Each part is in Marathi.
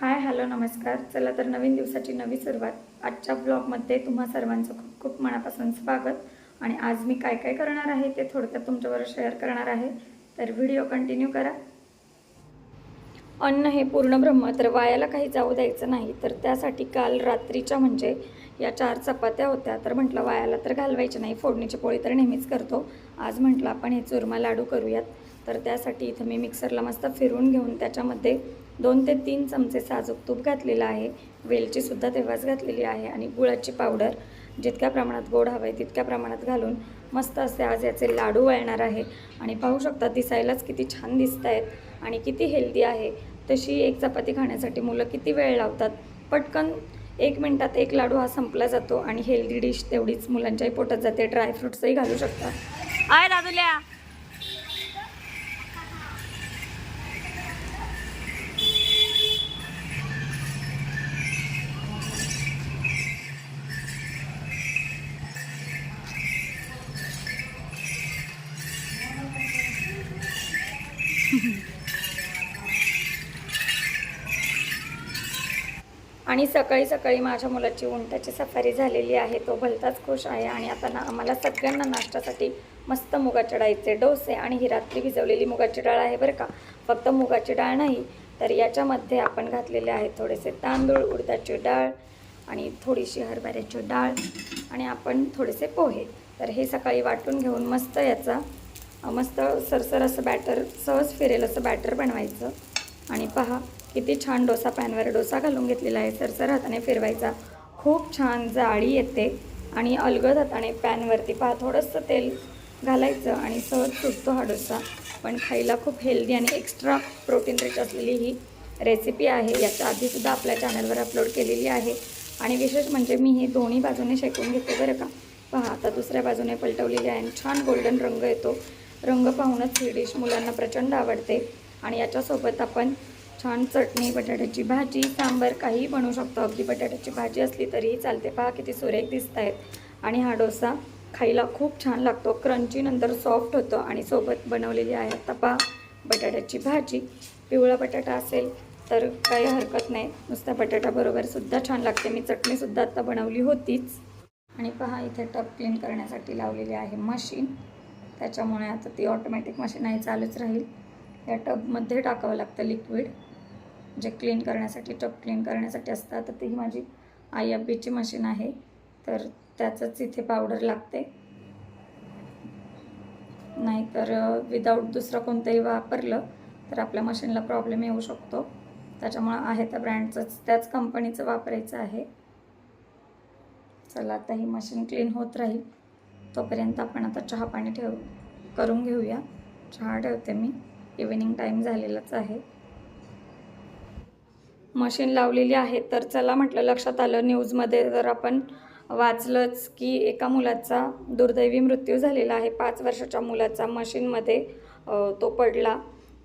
हाय हॅलो नमस्कार. चला तर नवीन दिवसाची नवी सुरुवात. आजच्या ब्लॉगमध्ये तुम्हा सर्वांचं खूप खूप मनापासून स्वागत. आणि आज मी काय काय करणार आहे ते थोडक्यात तुमच्याबरोबर शेअर करणार आहे. तर व्हिडिओ कंटिन्यू करा. अन्न हे पूर्ण ब्रह्म तर वायाला काही जाऊ द्यायचं नाही. तर त्यासाठी काल रात्रीच्या म्हणजे या चार चपात्या होत्या. तर म्हटलं वायाला तर घालवायच्या नाही. फोडणीची पोळी तर नेहमीच करतो. आज म्हटलं आपण हे चुरमा लाडू करूयात. तर त्यासाठी इथं मी मिक्सरला मस्त फिरून घेऊन त्याच्यामध्ये दोन ते तीन चमचे साजूक तूप घातलेलं आहे. वेलचीसुद्धा तेव्हाच घातलेली आहे आणि गुळाची पावडर जितक्या प्रमाणात गोड हवं आहे तितक्या प्रमाणात घालून मस्त असे आज याचे लाडू वळणार आहे. आणि पाहू शकता दिसायलाच किती छान दिसत आहेत आणि किती हेल्दी आहे. तशी एक चपाती खाण्यासाठी मुलं किती वेळ लावतात? पटकन एक मिनटात एक लाडू हा संपला जातो आणि हेल्दी डिश तेवढीच मुलांच्याही पोटात जाते. ड्रायफ्रुट्सही घालू शकता. आय दादुल्या! आणि सकाळी सकाळी माझ्या मुलाची उंटाची सफारी झालेली आहे. तो भलताच खुश आहे आणि आता ना आम्हाला सगळ्यांना नाश्त्यासाठी मस्त मुगाच्या डाळीचे डोसे आणि ही रात्री भिजवलेली मुगाची डाळ आहे बरं का. फक्त मुगाची डाळ नाही तर याच्यामध्ये आपण घातलेले आहे थोडेसे तांदूळ उडदाची डाळ आणि थोडीशी हरभऱ्याची डाळ आणि आपण थोडेसे पोहे. तर हे सकाळी वाटून घेऊन मस्त याचा मस्त सरसर असं बॅटर सहज फिरेल असं बॅटर बनवायचं. आणि पहा किती छान डोसा पॅनवर डोसा घालून घेतलेला आहे. सरसर हाताने फिरवायचा. खूप छान जाळी येते. आणि अलगद हाताने पॅनवरती पहा थोडंसं तेल घालायचं आणि सहज सुटतो हा डोसा. पण खायला खूप हेल्दी आणि एक्स्ट्रा प्रोटीन रिच असलेली ही रेसिपी आहे. याच्या आधीसुद्धा आपल्या चॅनलवर अपलोड केलेली आहे. आणि विशेष म्हणजे मी हे दोन्ही बाजूने शेकून घेते बरं का. पहा आता दुसऱ्या बाजूने पलटवलेली आहे आणि छान गोल्डन रंग येतो. रंग पाहूनच ही डिश मुलांना प्रचंड आवडते. आणि याच्यासोबत आपण छान चटणी बटाट्याची भाजी सांबर काहीही बनवू शकतो. अगदी बटाट्याची भाजी असली तरीही चालते. पहा किती सुरेख दिसत आहेत आणि हा डोसा खायला खूप छान लागतो. क्रंची नंतर सॉफ्ट होतो आणि सोबत बनवलेली आहे आता पहा बटाट्याची भाजी. पिवळा बटाटा असेल तर काही हरकत नाही. नुसत्या बटाट्याबरोबर सुद्धा छान लागते. मी चटणीसुद्धा आता बनवली होतीच. आणि पहा इथे टब क्लीन करण्यासाठी लावलेली आहे मशीन. त्याच्यामुळे आता ती ऑटोमॅटिक मशीन आहे चालूच राहील. या टबमध्ये टाकावं लागतं लिक्विड जे क्लीन करण्यासाठी टब क्लीन करण्यासाठी असतं तर ती माझी आय एफ बीची मशीन आहे. तर त्याचंच इथे पावडर लागते. नाहीतर विदाऊट दुसरं कोणतंही वापरलं तर आपल्या मशीनला प्रॉब्लेम येऊ शकतो. त्याच्यामुळं आहे त्या ब्रँडचंच त्याच कंपनीचं वापरायचं आहे. चला आता ही मशीन क्लीन होत राहील. तोपर्यंत आपण आता चहा पाणी ठेव करून घेऊया. चहा ठेवते मी. इव्हिनिंग टाईम झालेलाच आहे. मशीन लावलेली आहे. तर चला म्हटलं लक्षात आलं न्यूजमध्ये जर आपण वाचलंच की एका मुलाचा दुर्दैवी मृत्यू झालेला आहे. पाच वर्षाच्या मुलाचा मशीनमध्ये तो पडला.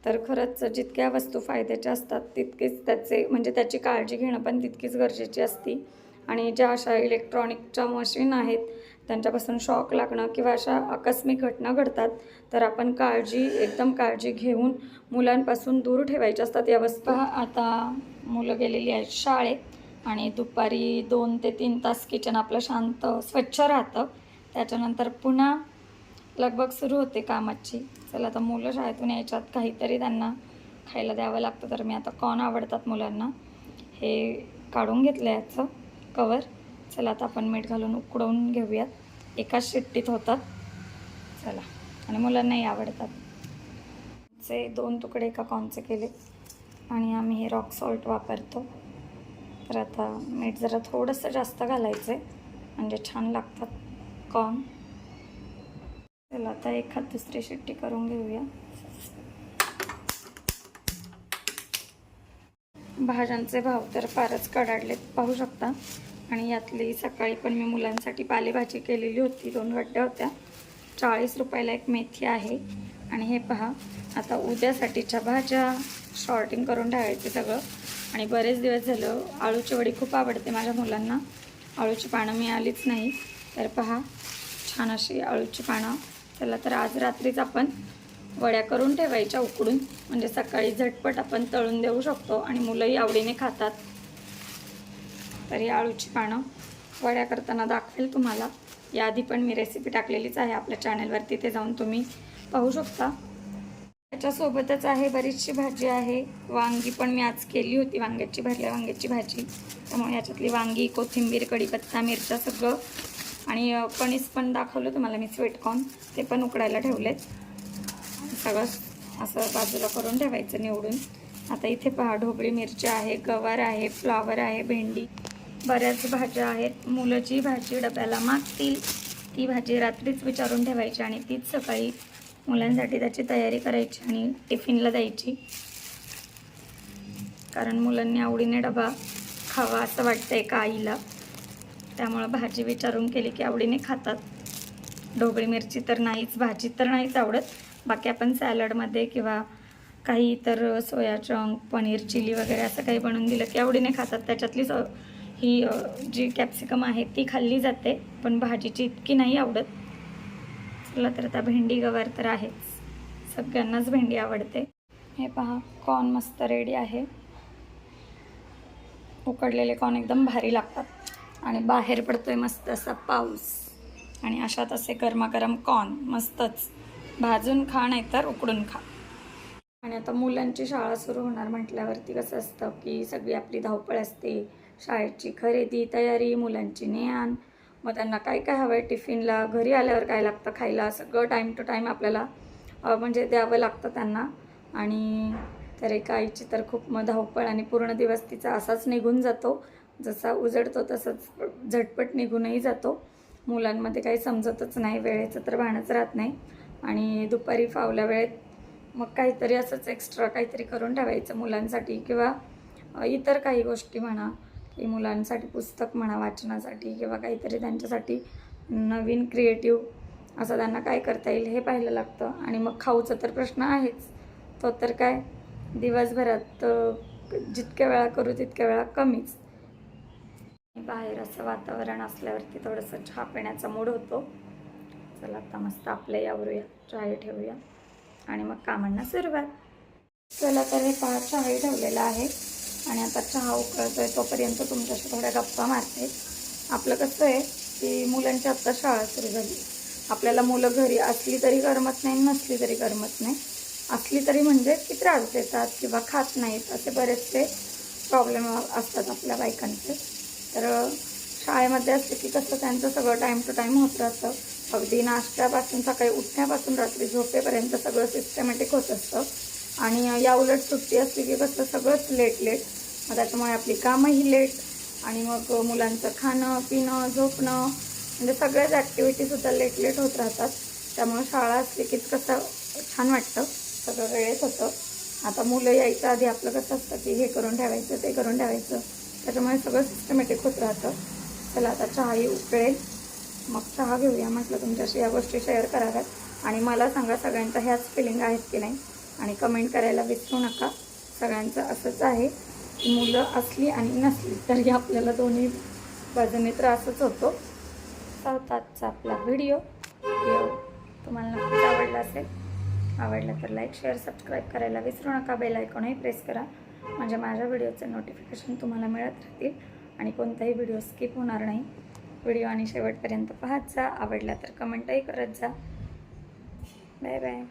तर खरंच जितक्या वस्तू फायद्याच्या असतात तितकेच त्याचे म्हणजे त्याची काळजी घेणं पण तितकीच गरजेची असती. आणि ज्या अशा इलेक्ट्रॉनिकच्या मशीन आहेत त्यांच्यापासून शॉक लागणं किंवा अशा आकस्मिक घटना घडतात तर आपण काळजी एकदम काळजी घेऊन मुलांपासून दूर ठेवायच्या असतात. या वस्तू आता मुलं गेलेली आहेत शाळेत आणि दुपारी दोन ते तीन तास किचन आपलं शांत स्वच्छ राहतं. त्याच्यानंतर पुन्हा लगबग सुरू होते कामाची. चला आता मुलं शाळेतून यायच्यात काहीतरी त्यांना खायला द्यावं लागतं तर मी आता कॉन आवडतात मुलांना. हे काढून घेतलं याचं कवर चला आता आपण मीठ घालून उकडवून घेऊयात. एकाच शिट्टीत होतात. चला आणि मुलांनाही आवडतात. चे दोन तुकडे एका कॉनचे केले. आणि आम्ही हे रॉक सॉल्ट वापरतो. तर आता मीठ जरा थोडंसं जास्त घालायचं आहे म्हणजे छान लागतात कॉर्न चला आता एखाद दुसरी शिट्टी करून घेऊया. भाज्यांचे भाव तर फारच कडाडलेत पाहू शकता. आणि यातली सकाळी पण मी मुलांसाठी पालेभाजी केलेली होती दोन गड्ड्या होत्या. चाळीस रुपयाला एक मेथी आहे. आणि हे पहा आता उद्यासाठीच्या भाज्या शॉर्टिंग करून ठेवायचे सगळं. आणि बरेच दिवस झालं आळूची वडी खूप आवडते माझ्या मुलांना. आळूची पानं मिळालीच नाही. तर पहा छान अशी आळूची पानं. चला तर आज रात्रीच आपण वड्या करून ठेवायच्या उकडून. म्हणजे सकाळी झटपट आपण तळून देऊ शकतो आणि मुलंही आवडीने खातात. तर ही आळूची पानं वड्या करताना दाखवेल तुम्हाला. याआधी पण मी रेसिपी टाकलेलीच आहे आपल्या चॅनलवर तिथे जाऊन तुम्ही पाहू शकता. त्याच्यासोबतच आहे बरीचशी भाजी आहे. वांगी पण मी आज केली होती वांग्याची भरल्या वांग्याची भाजी. त्यामुळे याच्यातली वांगी कोथिंबीर कढीपत्ता मिरच्या सगळं आणि अ, कणीस पण दाखवलं तुम्हाला मी स्वीटकॉर्न ते पण उकडायला ठेवलेत. सगळं असं बाजूला करून ठेवायचं निवडून. आता इथे पहा ढोबळी मिरची आहे गवार आहे फ्लावर आहे भेंडी. बऱ्याच भाज्या आहेत. मुलं जी भाजी डब्याला मागतील. ती भाजी रात्रीच विचारून ठेवायची आणि तीच सकाळी मुलांसाठी त्याची तयारी करायची आणि टिफिनला द्यायची. कारण मुलांनी आवडीने डबा खावा असं वाटतं एका आईला? त्यामुळं भाजी विचारून केली की आवडीने खातात. ढोबळी मिरची तर नाहीच भाजी तर नाहीच आवडत. बाकी आपण सॅलडमध्ये किंवा काही इतर सोया चंक पनीर चिली वगैरे असं काही बनवून दिलं की आवडीने खातात. त्याच्यातली स ही जी कॅप्सिकम आहे ती खाल्ली जाते पण भाजीची इतकी नाही आवडत. चला तर आता भेंडी गवार तर आहेच. सगळ्यांनाच भेंडी आवडते. हे पहा कॉर्न मस्त रेडी आहे. उकडलेले कॉर्न एकदम भारी लागतात. आणि बाहेर पडतोय मस्त असा पाऊस. आणि अशात असे गरमागरम कॉर्न मस्तच. भाजून खा नाही तर उकडून खा. आणि आता मुलांची शाळा सुरू होणार म्हटल्यावरती कसं असतं की सगळी आपली धावपळ असते. शाळेची खरेदी तयारी मुलांची नेआण मग त्यांना काय काय हवं आहे टिफिनला घरी आल्यावर काय लागतं खायला सगळं टाईम टू टाईम आपल्याला म्हणजे द्यावं लागतं त्यांना. आणि तर एका आईची तर खूप मग धावपळ आणि पूर्ण दिवस तिचा असाच निघून जातो. जसा उजडतो तसंच झटपट निघूनही जातो. मुलांमध्ये काही समजतच नाही वेळेचं तर भानच राहत नाही. आणि दुपारी फावल्या वेळेत मग काहीतरी असंच एक्स्ट्रा काहीतरी करून ठेवायचं मुलांसाठी किंवा इतर काही गोष्टी म्हणा. की मुलांसाठी पुस्तक म्हणा वाचनासाठी किंवा काहीतरी त्यांच्यासाठी नवीन क्रिएटिव्ह असं त्यांना काय करता येईल हे पाहायला लागतं. आणि मग खाऊचा तर प्रश्न आहेच. तो तर काय? दिवसभरात जितक्या वेळा करू तितक्या वेळा कमीच. बाहेर असं वातावरण असल्यावरती थोडंसं चहा पिण्याचा मूड होतो. चला आता मस्त आपलं यावरूया चहा ठेवूया. आणि मग कामांना सुरुवात. चला तर हे पहा चहाही ठेवलेला आहे. आणि आता चहा उकळतोय तोपर्यंत तुमच्याशी थोड्या गप्पा मारते. आपलं कसं आहे की मुलांची आत्ता शाळा सुरू झाली. आपल्याला मुलं घरी असली तरी करमत नाही नसली तरी करमत नाही. असली तरी म्हणजे की त्रास देतात किंवा खात नाहीत असे बरेचसे प्रॉब्लेम असतात आपल्या बायकांचे. तर शाळेमध्ये असले की कसं त्यांचं सगळं टाईम टू टाईम होत राहतं. अगदी नाश्त्यापासून सकाळी उठण्यापासून रात्री झोपेपर्यंत सगळं सिस्टमॅटिक होत असतं. आणि या उलट सुट्टी असली की कसं सगळंच लेट लेट मग त्याच्यामुळे आपली कामंही लेट आणि मग मुलांचं खाणं पिणं झोपणं म्हणजे सगळ्याच ॲक्टिव्हिटीसुद्धा लेट लेट होत राहतात. त्यामुळे शाळा असली की कसं छान वाटतं. सगळं वेळेत होतं. आता मुलं यायच्या आधी आपलं कसं असतं की हे करून ठेवायचं ते करून ठेवायचं. त्याच्यामुळे सगळं सिस्टमॅटिक होत राहतं. चला आता चहाही उकळेल. मग चहा घेऊया म्हटलं तुमच्याशी. या गोष्टी शेअर कराव्यात. आणि मला सांगा सगळ्यांच्या ह्याच फिलिंग आहेत की नाही. आणि कमेंट करायला विसरू नका. सगळ्यांचं असंच आहे. की मुलं असली आणि नसली तरी आपल्याला दोन्ही बाजूने त्रासच होतो. असा होता आजचा आपला व्हिडिओ तुम्हाला नक्कीच आवडला असेल. आवडला तर लाईक शेअर सबस्क्राईब करायला विसरू नका. बेल आयकॉनही प्रेस करा. म्हणजे माझ्या व्हिडिओचे नोटिफिकेशन तुम्हाला मिळत राहतील. आणि कोणताही व्हिडिओ स्किप होणार नाही. व्हिडिओ आणि शेवटपर्यंत पाहत जा. आवडला तर कमेंटही करत जा. Bye bye